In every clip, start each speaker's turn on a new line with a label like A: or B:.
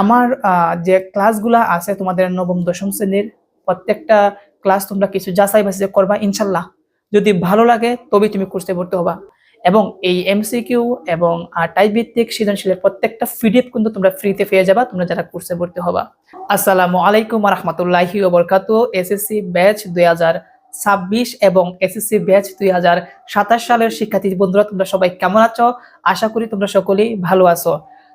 A: আমার যে ক্লাসগুলা আছে তোমাদের নবম, দশম শ্রেণির, প্রত্যেকটা ক্লাস তোমরা কিছু যাচাই বাছাই করবা, ইনশাল্লাহ। যদি ভালো লাগে, তবেই তুমি কোর্সে ভর্তি হবা। এবং এই এমসিকিউ এবং টাইপ ভিত্তিক সৃজনশীলের প্রত্যেকটা পিডিএফ কিন্তু তোমরা ফ্রিতে পেয়ে যাবা, তোমরা যারা কোর্সে ভর্তি হবা। আসসালামু আলাইকুম রহমতুল্লাহি ওবরকাত এসএসসি ব্যাচ দুই ছাব্বিশ এবং এসএসসি ব্যাচ দুই হাজার সাতাশ সালের শিক্ষার্থী বন্ধুরা, তোমরা সবাই কেমন আছো? আশা করি তোমরা সকলেই ভালো আছো।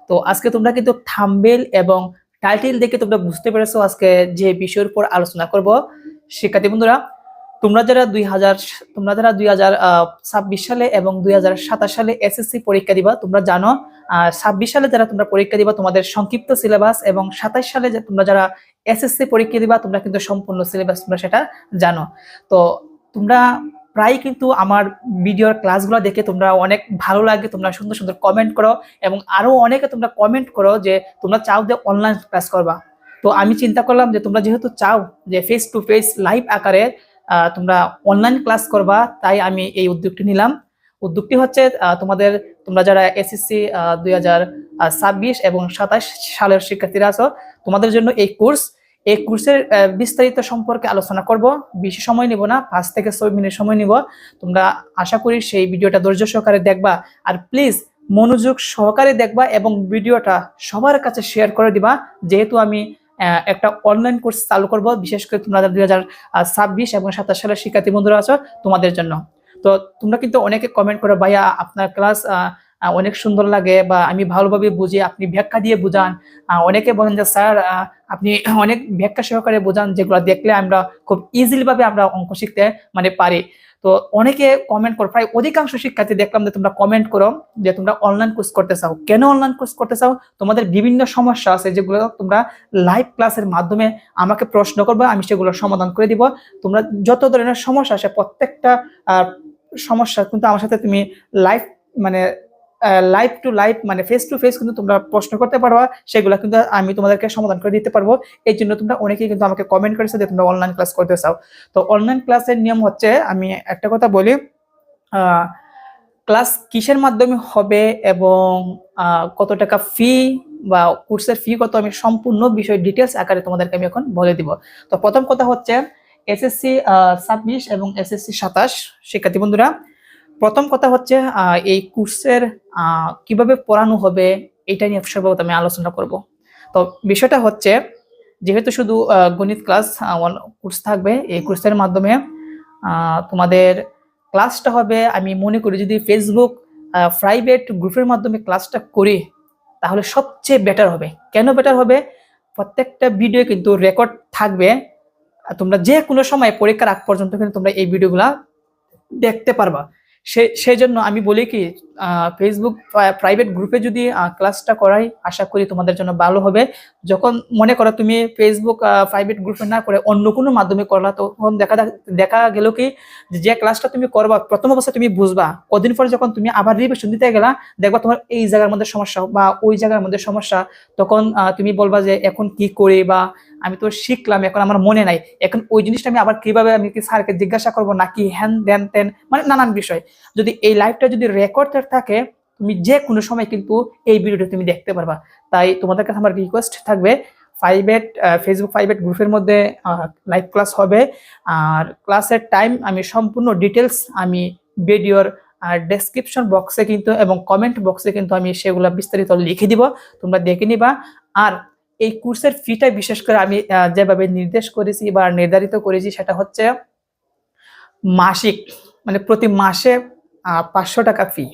A: তো আজকে তোমরা কিন্তু থাম্বেল এবং টাইটেল দেখে তোমরা বুঝতে পেরেছ আজকে যে বিষয়ের উপর আলোচনা করব। শিক্ষার্থী বন্ধুরা, তোমরা যারা দুই হাজার তোমরা যারা দুই হাজার ছাব্বিশ সালে এবং দুই হাজার সাতাশ সালে এসএসসি পরীক্ষা দিবা, তোমরা জানো ছাব্বিশ সালে যারা তোমরা পরীক্ষা দিবা, তোমাদের সংক্ষিপ্ত সিলেবাস এবং সাতাশ সালে তোমরা যারা এসএসসি পরীক্ষা দিবা, তোমরা কিন্তু সম্পূর্ণ সিলেবাস তোমরা সেটা জানো। তো তোমরা প্রায় কিন্তু আমার ভিডিওর ক্লাসগুলো দেখে তোমরা অনেক ভালো লাগে, তোমরা সুন্দর সুন্দর কমেন্ট করো এবং আরও অনেকে তোমরা কমেন্ট করো যে তোমরা চাও যে অনলাইন ক্লাস করবা। তো আমি চিন্তা করলাম যে তোমরা যেহেতু চাও যে ফেস টু ফেস লাইভ আকারে তোমরা অনলাইন ক্লাস করবা, তাই আমি এই উদ্যোগটি নিলাম। উদ্যোগটি হচ্ছে তোমাদের, তোমরা যারা এসএসসি দুই হাজার ছাব্বিশ এবং সাতাশ সালের শিক্ষার্থীরা আছো, তোমাদের জন্য এই কোর্স এই কোর্সের বিস্তারিত সম্পর্কে আলোচনা করব। বেশি সময় নিব না, পাঁচ থেকে ছয় মিনিট সময় নিব। তোমরা আশা করি সেই ভিডিওটা ধৈর্য সহকারে দেখবা। আর প্লিজ মনোযোগ সহকারে দেখবা এবং ভিডিওটা সবার কাছে শেয়ার করে দিবা। যেহেতু আমি একটা অনলাইন কোর্স চালু করব, বিশেষ করে তোমরা দুই হাজার ছাব্বিশ এবং সাতাশ সালের শিক্ষার্থী বন্ধুরা আছো, তোমাদের জন্য। তো তোমরা কিন্তু অনেকে কমেন্ট করো, ভাইয়া, আপনার ক্লাস অনেক সুন্দর লাগে বা আমি ভালোভাবে বুঝি, আপনি ব্যাখ্যা দিয়ে বুঝান। অনেকে বলেন যে, স্যার আপনি অনেক ব্যাখ্যা সহকারে বোঝান যেগুলো দেখলে আমরা খুব ইজিলি ভাবে আমরা অঙ্ক শিখতে মানে পারি। তো অনেকে কমেন্ট করো, প্রায় অধিকাংশ শিক্ষার্থী দেখলাম যে, তোমরা কমেন্ট করো যে, তোমরা অনলাইন কোর্স করতে চাও। কেন অনলাইন কোর্স করতে চাও? তোমাদের বিভিন্ন সমস্যা আছে যেগুলো তোমরা লাইভ ক্লাসের মাধ্যমে আমাকে প্রশ্ন করবে, আমি সেগুলো সমাধান করে দিব। তোমরা যত ধরনের সমস্যা আসে প্রত্যেকটা সমস্যা কিন্তু আমার সাথে তুমি লাইভ মানে লাইভ টু লাইভ মানে ফেস টু ফেস কিন্তু তোমরা প্রশ্ন করতে পারবা, সেগুলো কিন্তু আমি তোমাদেরকে সমাধান করে দিতে পারব। এই জন্য তোমরা অনেকেই কিন্তু আমাকে কমেন্ট করেছ যে তোমরা অনলাইন ক্লাস করতে চাও। তো অনলাইন ক্লাসের নিয়ম হচ্ছে, আমি একটা কথা বলি ক্লাস কিসের মাধ্যমে হবে এবং কত টাকা ফি বা কোর্সের ফি কত, আমি সম্পূর্ণ বিষয় ডিটেলস আকারে তোমাদেরকে আমি এখন বলে দিব। তো প্রথম কথা হচ্ছে এসএসসি ছাব্বিশ এবং এসএসসি সাতাশ। শিক্ষার্থী বন্ধুরা প্রথম কথা হচ্ছে এই কোর্সের কীভাবে পড়ানো হবে এটা নিয়ে সর্বপ্রথম আমি আলোচনা করব। তো বিষয়টা হচ্ছে, যেহেতু শুধু গণিত ক্লাস কোর্স থাকবে, এই কোর্সের মাধ্যমে তোমাদের ক্লাসটা হবে, আমি মনে করি যদি ফেসবুক প্রাইভেট গ্রুপের মাধ্যমে ক্লাসটা করি, তাহলে সবচেয়ে বেটার হবে। কেন বেটার হবে? প্রত্যেকটা ভিডিও কিন্তু রেকর্ড থাকবে তোমরা যে কোনো সময় পরীক্ষার আগ পর্যন্ত কিন্তু তোমরা এই ভিডিওগুলা দেখতে পারবা। সে সেই জন্য আমি বলি কি ফেসবুক প্রাইভেট গ্রুপে যদি ক্লাসটা করাই, আশা করি তোমাদের জন্য ভালো হবে। যখন মনে করো তুমি ফেসবুক প্রাইভেট গ্রুপে না করে অন্য কোনো মাধ্যমে করলা, তখন দেখা দেখা গেল কি, যে ক্লাসটা তুমি করবা, প্রথম অবস্থায় তুমি বুঝবা। কদিন পরে যখন তুমি আবার রিভিশন দিতে গেলা, দেখবা তোমার এই জায়গার মধ্যে সমস্যা বা ওই জায়গার মধ্যে সমস্যা, তখন তুমি বলবা যে, এখন কি করে বা আমি তো শিখলাম, এখন আমার মনে নাই। এখন ওই জিনিসটা আমি আবার কীভাবে আমি কি স্যারকে জিজ্ঞাসা করব নাকি হ্যান দেন তেন মানে নানান বিষয়। যদি এই লাইভটা যদি রেকর্ড থাকে, তুমি যে কোনো সময় কিন্তু এই ভিডিওটা তুমি দেখতে পারবা। তাই তোমাদের কাছে আমার রিকোয়েস্ট থাকবে প্রাইভেট ফেসবুক প্রাইভেট গ্রুপের মধ্যে লাইভ ক্লাস হবে। আর ক্লাসের টাইম আমি সম্পূর্ণ ডিটেলস আমি ভিডিওর আর ডেসক্রিপশন বক্সে কিন্তু এবং কমেন্ট বক্সে কিন্তু আমি সেগুলো বিস্তারিত লিখে দিব। তোমরা দেখে নিবা। আর এই কোর্সের ফিটা বিশেষ করে আমি যেভাবে নির্দেশ করেছি বা নির্ধারিত করেছি সেটা হচ্ছে মাসিক মানে প্রতি মাসে পাঁচশো টাকা ফি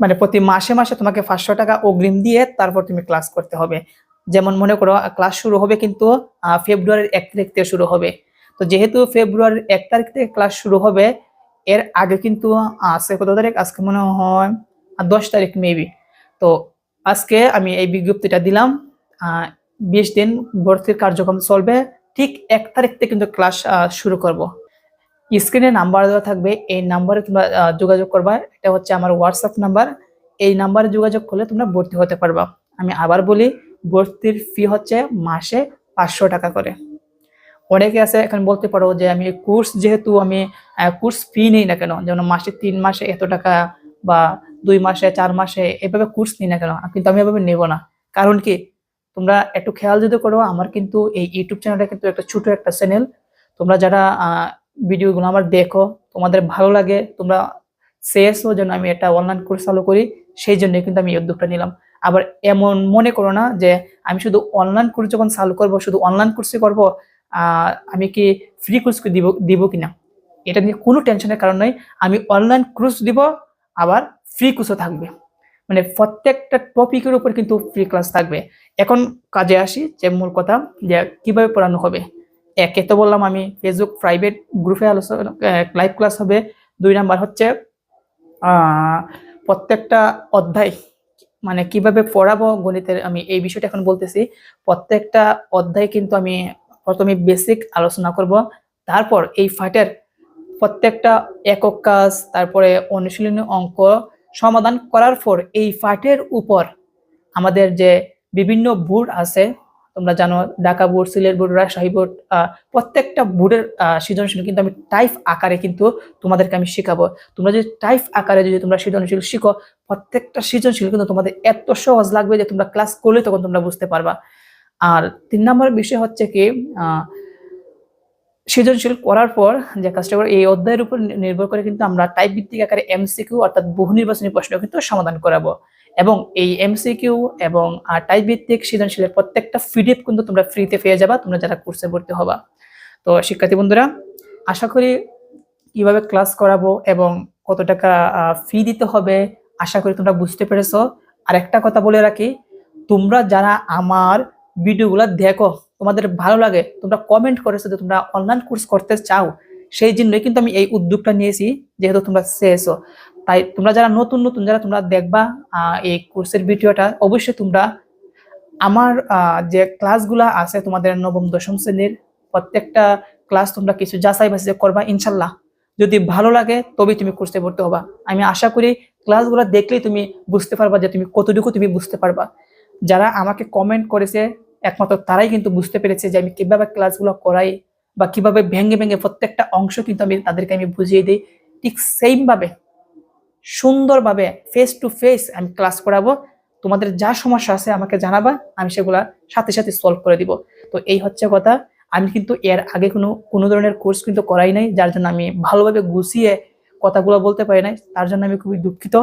A: মানে প্রতি মাসে মাসে তোমাকে পাঁচশো টাকা অগ্রিম দিয়ে তারপর তুমি ক্লাস করতে হবে। যেমন মনে করো ক্লাস শুরু হবে কিন্তু ফেব্রুয়ারির এক তারিখ থেকে শুরু হবে। তো যেহেতু ফেব্রুয়ারির এক তারিখ থেকে ক্লাস শুরু হবে, এর আগে কিন্তু আছে কত তারিখ? আজকে মনে হয় দশ তারিখ মেবি তো আজকে আমি এই বিজ্ঞপ্তিটা দিলাম। বিশ দিন ভর্তির কার্যক্রম চলবে। ঠিক এক তারিখ থেকে কিন্তু ক্লাস শুরু করব। স্ক্রিনে নাম্বার দেওয়া থাকবে, এই নাম্বারে তোমরা যোগাযোগ করবা। এটা হচ্ছে আমার হোয়াটসঅ্যাপ নাম্বার। এই নাম্বারে যোগাযোগ করলে তোমরা ভর্তি হতে পারবা। আমি আবার বলি, ভর্তির ফি হচ্ছে মাসে পাঁচশো টাকা করে। অনেকে আছে, এখন বলতে পারো যে আমি কোর্স যেহেতু আমি কোর্স ফি নেই না কেন? যেমন মাসে তিন মাসে এত টাকা বা দুই মাসে, চার মাসে এভাবে কোর্স নিই না কেন? কিন্তু আমি এভাবে নেব না। কারণ কি? তোমরা একটু খেয়াল যদি করো, আমার কিন্তু এই ইউটিউব চ্যানেলটা কিন্তু একটা ছোট একটা চ্যানেল তোমরা যারা ভিডিওগুলো আমার দেখো, তোমাদের ভালো লাগে, তোমরা চেয়েছো যেন আমি একটা অনলাইন কোর্স চালু করি, সেই জন্য কিন্তু আমি এই উদ্যোগটা নিলাম। আবার এমন মনে করো না যে, আমি শুধু অনলাইন কোর্স যখন চালু করব, শুধু অনলাইন কোর্সই করব আমি কি ফ্রি কোর্স দিব দিব কিনা? এটা নিয়ে কোনো টেনশনের কারণ নয় আমি অনলাইন কোর্স দিব, আবার ফ্রি কোর্সও থাকবে। মানে প্রত্যেকটা টপিকের উপর কিন্তু ফ্রি ক্লাস থাকবে। এখন কাজে আসি যে মূল কথা, যে কীভাবে পড়ানো হবে। একে তো বললাম আমি ফেসবুক প্রাইভেট গ্রুপে আলোচনা লাইভ ক্লাস হবে। দুই নাম্বার হচ্ছে প্রত্যেকটা অধ্যায় মানে কীভাবে পড়াবো গণিতের, আমি এই বিষয়টা এখন বলতেছি। প্রত্যেকটা অধ্যায় কিন্তু আমি প্রথমে বেসিক আলোচনা করব। তারপর এই ফাইটের প্রত্যেকটা একক কাজ, তারপরে অনুশীলনী অঙ্ক সমাধান করার পর এই ফাইটের উপর আমাদের যে বিভিন্ন বোর্ড আছে, তোমরা জানো Dhaka board Sylhet board Rajshahi board প্রত্যেকটা বোর্ডের সৃজনশীল কিন্তু আমি টাইপ আকারে কিন্তু তোমাদেরকে আমি শেখাবো। তোমরা যদি টাইপ আকারে যদি তোমরা সৃজনশীল শিখো, প্রত্যেকটা সৃজনশীল কিন্তু তোমাদের এত সহজ লাগবে যে তোমরা ক্লাস করলে তখন তোমরা বুঝতে পারবা। আর তিন নম্বর বিষয় হচ্ছে কি সৃজনশীল করার পর যে কাজটা করে, এই অধ্যায়ের উপর নির্ভর করে কিন্তু আমরা টাইপ ভিত্তিক আকারে এমসিকিউ অর্থাৎ বহু নির্বাচনী প্রশ্ন কিন্তু সমাধান করাবো। এবং এই এমসিকিউ এবং টাইপ ভিত্তিক সৃজনশীলের প্রত্যেকটা পিডিএফ কিন্তু তোমরা ফ্রিতে পেয়ে যাবা, তোমরা যারা কোর্সে ভর্তি হবা। তো শিক্ষার্থী বন্ধুরা, আশা করি কীভাবে ক্লাস করাবো এবং কত টাকা ফি দিতে হবে, আশা করি তোমরা বুঝতে পেরেছ। আর একটা কথা বলে রাখি, তোমরা যারা আমার ভিডিওগুলো দেখো। তোমাদের ভালো লাগে, তোমরা কমেন্ট করেছ যে তোমরা অনলাইন কোর্স করতে চাও। সেই জন্যই কিন্তু আমি এই উদ্যোগটা নিয়েছি, যেহেতু তোমরা চেয়েছো তাই তোমরা যারা নতুন নতুন, যারা তোমরা দেখবা এই কোর্সের ভিডিওটা, অবশ্যই তোমরা আমার যে ক্লাসগুলা আছে তোমাদের নবম, দশম শ্রেণির, প্রত্যেকটা ক্লাস তোমরা কিছু যাচাই বাছাই করবা, ইনশাল্লাহ। যদি ভালো লাগে, তবেই তুমি কোর্সে ভর্তি হবা। আমি আশা করি ক্লাসগুলো দেখলেই তুমি বুঝতে পারবা যে তুমি কতটুকু তুমি বুঝতে পারবা। যারা আমাকে কমেন্ট করেছে, একমাত্র তারাই কিন্তু বুঝতে পেরেছে যে আমি কীভাবে ক্লাসগুলো করাই বা কীভাবে ভেঙে ভেঙে প্রত্যেকটা অংশ কিন্তু আমি তাদেরকে আমি বুঝিয়ে দিই। ঠিক সেম ভাবে সুন্দরভাবে ফেস টু ফেস আমি ক্লাস করাবো। তোমাদের যা সমস্যা আছে আমাকে জানাবা, আমি সেগুলা সাথে সাথে সলভ করে দিব। তো এই হচ্ছে কথা। আমি কিন্তু এর আগে কোনো কোনো ধরনের কোর্স কিন্তু করাই নাই, যার জন্য আমি ভালোভাবে গুছিয়ে কথাগুলো বলতে পারি নাই। তার জন্য আমি খুবই দুঃখিত।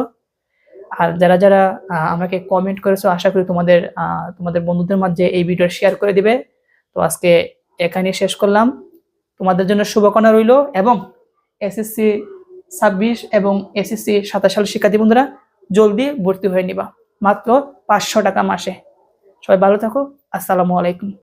A: আর যারা যারা আমাকে কমেন্ট করেছ, আশা করি তোমাদের তোমাদের বন্ধুদের মাঝে এই ভিডিও শেয়ার করে দিবে। তো আজকে এখানে শেষ করলাম। তোমাদের জন্য শুভকামনা রইল এবং এসএসসি ছাব্বিশ এবং এসএসসি সাতাশ সাল শিক্ষার্থী বন্ধুরা, জলদি ভর্তি হয়ে নিবা। মাত্র পাঁচশো টাকা মাসে। সবাই ভালো থাকো। আসসালামু আলাইকুম।